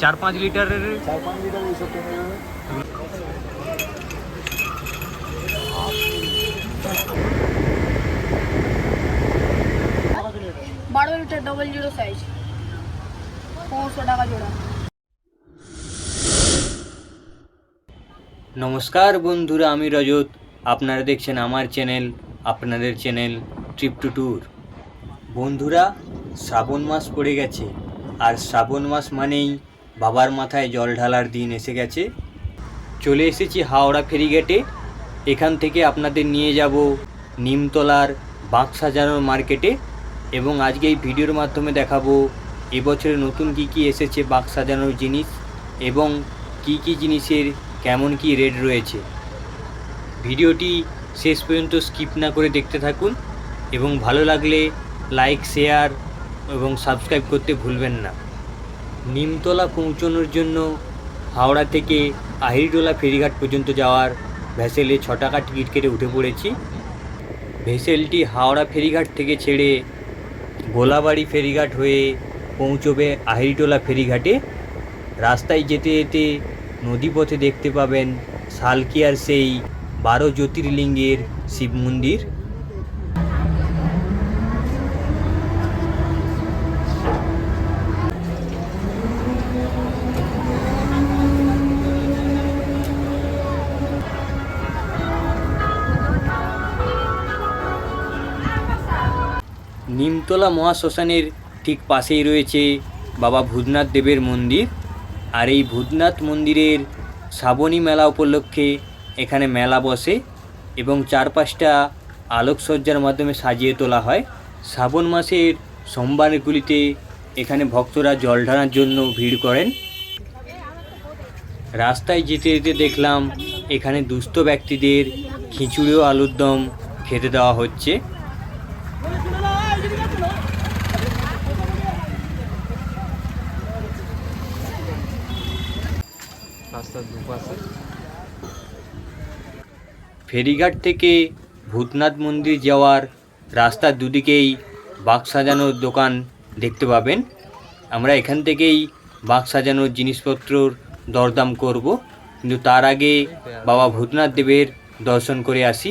চার পাঁচ লিটারের চার পাঁচ লিটার এইসব টেনে যাবে বারো লিটার ডবল জিরো সাইজ পনেরোশো টাকা জোড়া। নমস্কার বন্ধুরা আমি রজত। আপনারা দেখছেন আমার চ্যানেল আপনাদের চ্যানেল ট্রিপ টু ট্যুর বন্ধুরা শ্রাবণ মাস পড়ে গেছে। আর শ্রাবণ মাস মানেই বাবার মাথায় জল ঢালার দিন এসে গেছে। চলে এসেছি হাওড়া ফেরিঘাটে। এখান থেকে আপনাদের নিয়ে যাব নিমতলার বাঁক সাজানোর মার্কেটে এবং আজকে এই ভিডিওর মাধ্যমে দেখাবো এবছরে নতুন কি কি এসেছে বাঁক সাজানোর জিনিস এবং কি কি জিনিসের কেমন কি রেট রয়েছে। ভিডিওটি শেষ পর্যন্ত স্কিপ না করে দেখতে থাকুন এবং ভালো লাগলে লাইক, শেয়ার এবং সাবস্ক্রাইব করতে ভুলবেন না। নিমতলা পৌঁছানোর জন্য হাওড়া থেকে আহিরটোলা ফেরিঘাট পর্যন্ত যাওয়ার ভ্যাসেলে ছ টাকা টিকিট কেটে উঠে পড়েছি। ভেসেলটি হাওড়া ফেরিঘাট থেকে ছেড়ে গোলাবাড়ি ফেরিঘাট হয়ে পৌঁছবে আহিরটোলা ফেরিঘাটে। রাস্তায় যেতে যেতে নদীপথে দেখতে পাবেন সালকিয়ার সেই বারো জ্যোতির্লিঙ্গের শিব মন্দির। নিমতলা মহাশ্মশানের ঠিক পাশেই রয়েছে বাবা ভূতনাথ দেবের মন্দির। আর এই ভূতনাথ মন্দিরের শ্রাবণী মেলা উপলক্ষে এখানে মেলা বসে এবং চারপাশটা আলোকসজ্জার মাধ্যমে সাজিয়ে তোলা হয়। শ্রাবণ মাসের সোমবারগুলিতে এখানে ভক্তরা জল ঢালার জন্য ভিড় করেন। রাস্তায় যেতে যেতে দেখলাম এখানে দুস্থ ব্যক্তিদের খিচুড়ি ও আলুর দম খেতে দেওয়া হচ্ছে। রাস্তার দুপাশে ফেরিঘাট থেকে ভূতনাথ মন্দির যাওয়ার রাস্তার দুদিকেই বাক্স সাজানোর দোকান দেখতে পাবেন। আমরা এখান থেকেই বাক্স সাজানোর জিনিসপত্রর দরদাম করব। কিন্তু তার আগে বাবা ভূতনাথ দেবের দর্শন করে আসি।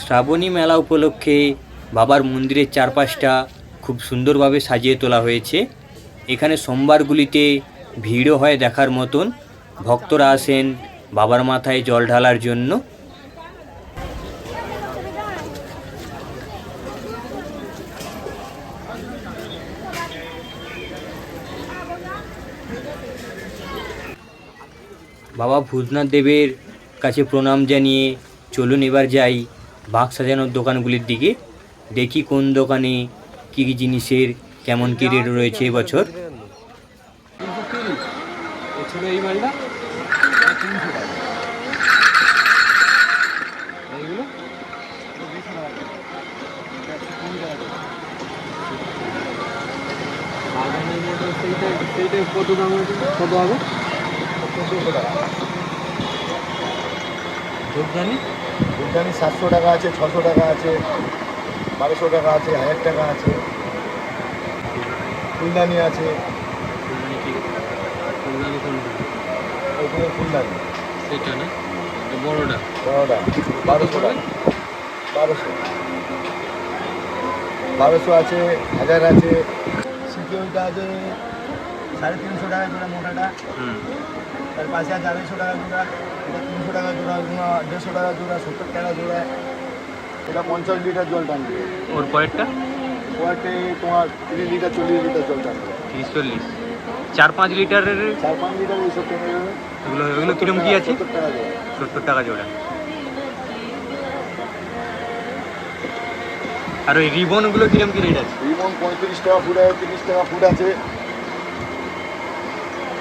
শ্রাবণী মেলা উপলক্ষে বাবার মন্দিরের চারপাশটা খুব সুন্দরভাবে সাজিয়ে তোলা হয়েছে। এখানে সোমবারগুলিতে ভিড়ও হয় দেখার মতন। ভক্তরা আসেন, বাবার মাথায় জল ঢালার জন্য। বাবা ভূতনাথ দেবের কাছে প্রণাম জানিয়ে, চলুন এবার যাই বাঘ সাজানোর দোকানগুলির দিকে। দেখি কোন দোকানে কী জিনিসের, কেমন কী রেট রয়েছে এবছর। ছিল এই মালটা তিনশো টাকা এইগুলো? সেইটা সেইটা দাম টাকা সাতশো টাকা আছে, ছশো টাকা আছে, বারোশো টাকা আছে, হাজার টাকা আছে। ফুলদানি আছে ফুলদানি কি ফুলদানি কোনটা ওইখানে ফুলদানি। সেটা না? বড়টা। বড়োটা। বারোশো টাকা বারোশো। বারোশো আছে হাজার আছে। সিকিউরিটা আছে সাড়ে তিনশো টাকা জোড়া মোটাটা। তার পাশে আছে আড়াইশো টাকা জোড়া এটা তিনশো টাকা জোড়া দেড়শো টাকা জোড়া সত্তর টাকা জোড়া। এটা পঞ্চাশ লিটার জল টানবে ওর পরেরটা ওয়াটে তোমার তিরিশ লিটার চল্লিশ লিটার জল টানবে তিরিশ চল্লিশ। চার পাঁচ লিটারের চার পাঁচ লিটার এইসব এগুলো এগুলো কিরম কি আছে? সত্তর টাকা জোড়া। আর ওই রিবনগুলো কিরম কি রেট আছে? রিবন পঁয়ত্রিশ টাকা ফুট আছে তিরিশ টাকা ফুট আছে।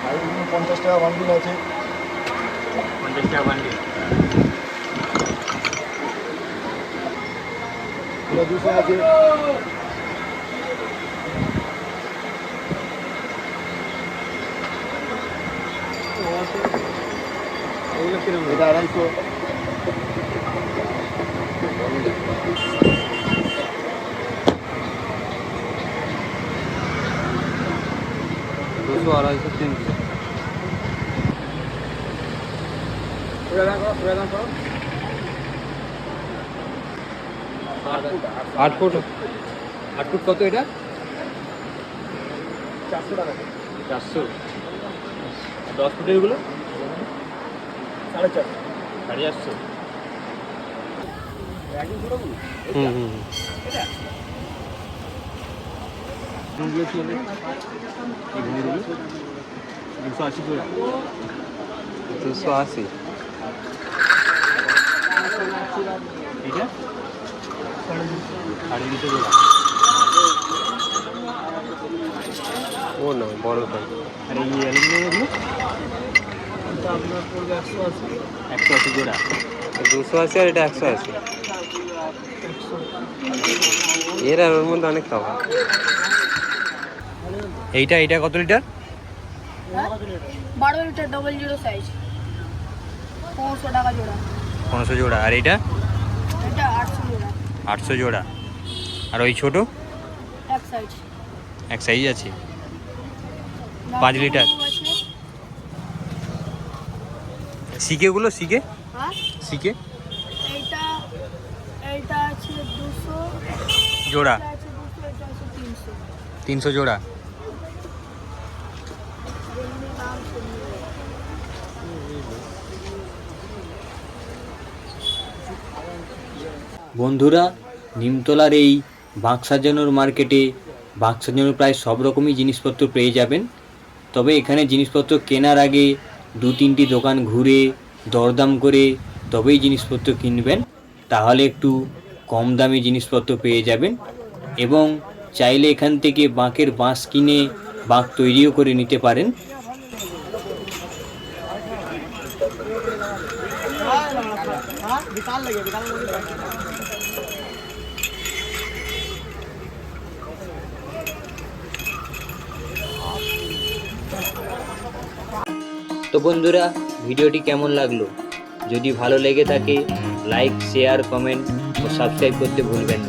আর পঞ্চাশ টাকা বান্ডিল আছে। পঞ্চাশ টাকা বান্ডিল দুশো আছে। এটা আড়াইশো। আড়াইশো তিনশো। আট ফুট। আট ফুট কত এটা? চারশো টাকা। চারশো। দশ ফুটেরগুলো সাড়ে চারশো। সাড়ে চারশো হুম হুম। দুশো আশি। করে দুশো আশি এটা সাড়ে দুশো জোড়া ও না বড়টা আর এই অ্যালুমিনিয়ামগুলো একশো আশি। জোড়া? দুশো আশি আর এটা একশো আশি। এর আর ওর মধ্যে অনেক খাবার। এইটা এইটা কত লিটার? হ্যাঁ? বারো লিটার ডবল জিরো সাইজ পনেরোশো টাকা জোড়া। পনেরোশো জোড়া। আর এইটা? এটা আটশো জোড়া। আটশো জোড়া। আর ওই ছোট? এক সাইজ এক সাইজ আছে। পাঁচ লিটার। আছে শিকেগুলো শিকে হ্যাঁ শিকে এইটা এইটা আছে দুশো। জোড়া? তিনশো। জোড়া। বন্ধুরা নিমতলার এই বাঁক সাজানোর মার্কেটে বাঁক সাজানোর প্রায় সব রকমই জিনিসপত্র পেয়ে যাবেন। তবে এখানে জিনিসপত্র কেনার আগে দু তিনটি দোকান ঘুরে, দরদাম করে তবেই জিনিসপত্র কিনবেন। তাহলে একটু কম দামে জিনিসপত্র পেয়ে যাবেন এবং চাইলে এখান থেকে বাঁকের বাঁশ কিনে বাঁক তৈরিও করে নিতে পারেন। তো বন্ধুরা, ভিডিওটি কেমন লাগল? যদি ভালো লেগে থাকে লাইক শেয়ার কমেন্ট ও সাবস্ক্রাইব করতে ভুলবেন না।